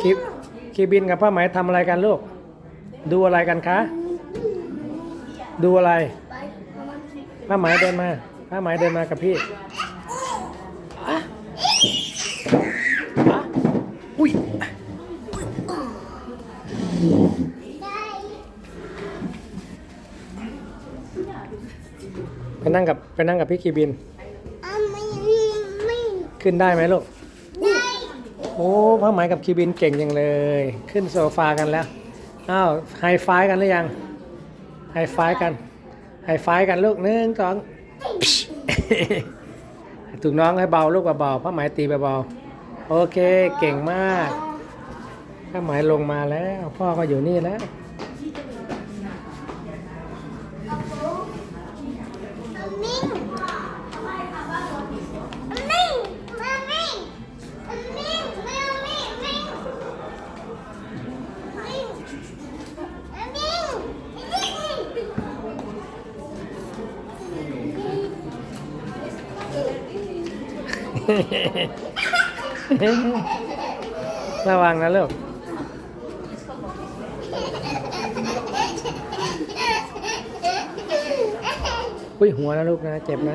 คีคีบินกับผ้าไหมทำอะไรกันลูก ดูอะไรกันคะ ดูอะไร ผ้าไหมเดินมา ผ้าไหมเดินมากับพี่อะอะอุ้ยไปนั่งกับไปนั่งกับพี่คีบินอะไม่ไม่ขึ้นได้ไหมลูก โอ้ผ้าไหมกับคีบินเก่งจังเลย ขึ้นโซฟากันแล้วอ้าวไฮไฟกันหรือยังไฮไฟกันไฮไฟกันลูกหนึ่งสองถูกน้องให้เบาลูกเบาๆผ้าไหมตีเบาๆโอเคเก่งมากผ้าไหมลงมาแล้ว พ่อก็อยู่นี่แล้ว ระวังนะลูกอุ้ยหัวนะลูกนะ เจ็บนะ